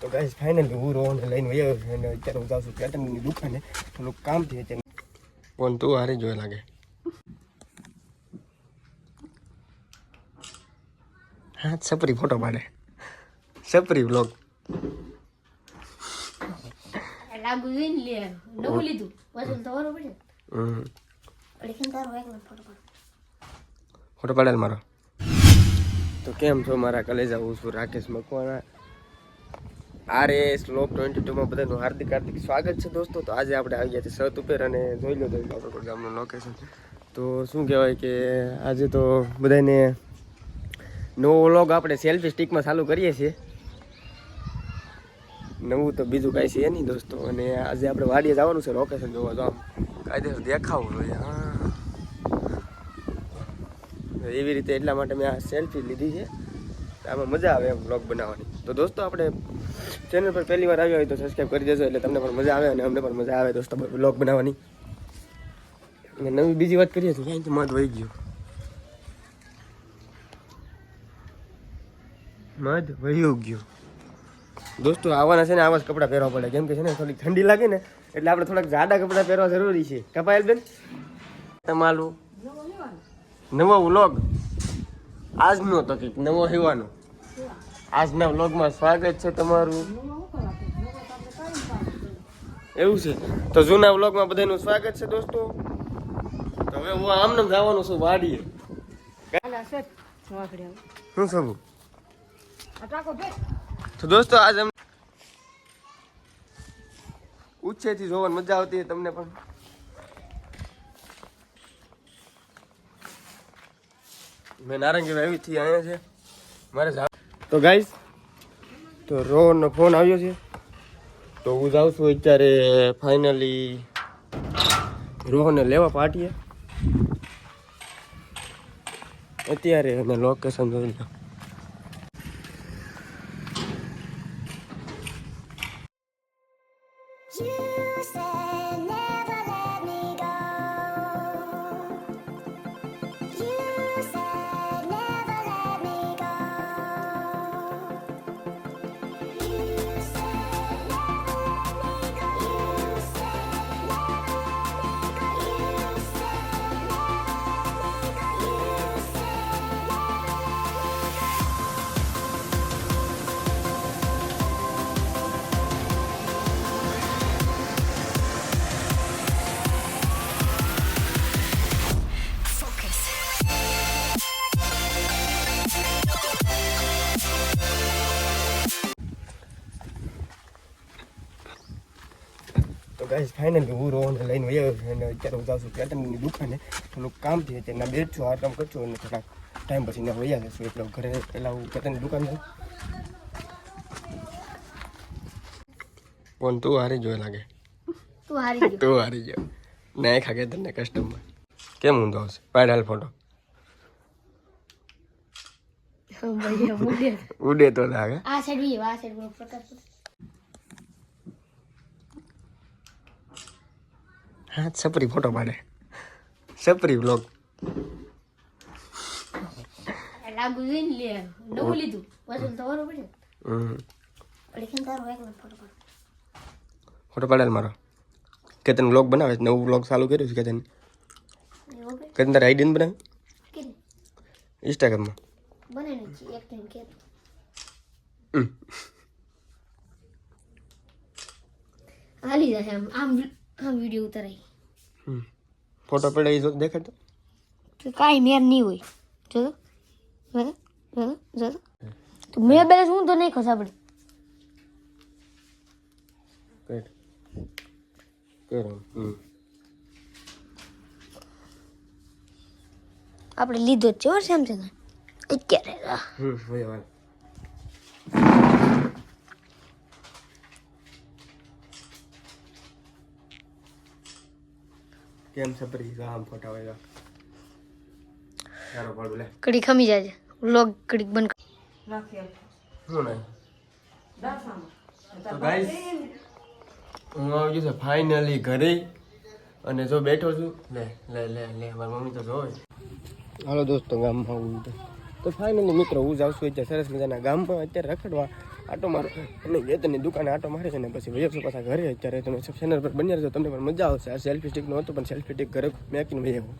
તો guys finally હું રોહનને લઈને વયો અને અત્યારે હું જાઉં છું કેટનની દુકાને. થોડુંક કામ છે અત્યારે. પણ તું હારી જોઈ લાગે. હા સપરી ફોટો પાડે. સપરી બ્લોગ લાગુ જોઈને લે નવું લીધું. વજન તો બરોબર છે હમ. લેકિન તારો એક ફોટો પાડ ફોટો મારો. તો કેમ છો મારા કલેજા હું છું રાકેશ મકવાણા. આર લોક ટ્વેન્ટી ટુમાં બધાનું હાર્દિક હાર્દિક સ્વાગત છે દોસ્તો. તો આજે આપણે આવી ગયા છે સત ઉપર અને જોઈ લો લો આપણે ગામનું લોકેશન તો શું કહેવાય કે આજે તો બધાને નવો વ્લોગ આપણે સેલ્ફી સ્ટિકમાં ચાલુ કરીએ છીએ. નવું તો બીજું કાંઈ છે નહીં દોસ્તો. અને આજે આપણે વાડીએ જવાનું છે લોકેશન જોવા. તો આમ કાયદેસર દેખાવું જોઈએ. હા. એવી રીતે એટલા માટે મેં આ સેલ્ફી લીધી છે. તો આમાં મજા આવે એમ બ્લોગ બનાવવાની. તો દોસ્તો આપણે ચેનલ પર પહેલી વાર આવ્યા હોય તો સબસ્ક્રાઈબ કરી દેજો એટલે તમને પણ મજા આવે અને અમને પણ મજા આવે દોસ્તો બ્લોગ બનાવવાની. અને નવી બીજી વાત કરીએ તો ક્યાંય તો મધ વહી ગયું. મધ વહ્યું ગયું. દોસ્તો આવવાના છે ને આવા જ કપડાં પહેરવા પડે. કેમ કે છે ને થોડીક ઠંડી લાગે ને એટલે આપણે થોડાક જાડા કપડાં પહેરવા જરૂરી છે. કપાયેલ બેન? તમારું? નવો વ્લોગ આજનો તો કંઈક નવો હેવાનો આજના વ્લોગમાં સ્વાગત છે તમારું. એવું છે? તો જૂના વ્લોગમાં બધાનું સ્વાગત છે દોસ્તો. તો હવે હું આમને જવાનું છું વાડીએ. શું સબુ? તો દોસ્તો આજ અમને ઉચ્ચેથી જોવાની મજા આવતી તમને પણ. મેં નારંગી વાવી થી અહીંયા છે. મારે તો ગાઈસ તો રોહનનો ફોન આવ્યો છે. તો હું જાઉં છું અત્યારે ફાઇનલી રોહનને લેવા પાટીએ. અત્યારે એને લોકેશન જોઈ લો. You ગાઈસ ફાઇનલી હું રોહનને લઈને વયો છું. અને અત્યારે હું જાઉં છું કેટનની દુકાને. થોડુંક કામ છે અત્યારે ના બેઠ છું આ કામ કરશું અને થોડાક ટાઈમ પછી ના વયા જશું એટલે ઘરે પહેલાં હું કેટનની દુકાન છું પણ તું હારી જોઈ લાગે. તું હારી તું હારી ગયો. ના ખા કે તને કસ્ટમર કેમ ઊંધો આવશે? પાડાલ ફોટો ઉડે. તો લાગે. આ સાઈડ આ સાઈડ હા સપરી ફોટો પાડે. સપરી બ્લોગ લાગુ જોઈને લે નવું લીધું. વજન તો બરોબર છે હમ. લેકિન તારો એક ફોટો પાડ? ફોટો મારો. કે તને બ્લોગ બનાવે છે નવું બ્લોગ ચાલુ કર્યું છે કે? તને કે તને આઈડી બનાવી ઇન્સ્ટાગ્રામમાં બને ને એક ટાઈમ કે હાલી જાય આમ. આમ આમ વીડિયો ઉતારાય. હમ. ફોટો પડે જો દેખે તો? કાંઈ મેર નહીં હોય. જો જો જો તો. જો તો. મેં બેલેન્સ હું તો નહીં ખસા પડી કર. કર હમ. આપણે લીધો છે સેમ સેમસંગ અત્યારે. હમ કેમ સપરી ગામ ફોટા હોય ચાલો પાડું લે. કડી ખમી જાય લોગ વ્લોગ કડીક બંધ. શું નહીં? તો ગાઈસ હું આવી ગયો છે ફાઇનલી ઘરે. અને જો બેઠો છું લે લે લે લે મારી મમ્મી તો જોવે. હાલો દોસ્તો ગામમાં હું તો. તો ફાઇનલી મિત્રો હું જાઉં છું અત્યારે. સરસ મજાના ગામમાં અત્યારે રખડવા. આટો મારો. અને તને દુકાને આટો મારે છે ને પછી વૈયા છો પાછા ઘરે અત્યારે તમે ચેનલ પર બન્યા રહેજો. તમને પણ મજા આવશે. આ સેલ્ફી સ્ટિકનો હતો, પણ સેલ્ફી સ્ટિક ઘરે મેકીને આવ્યો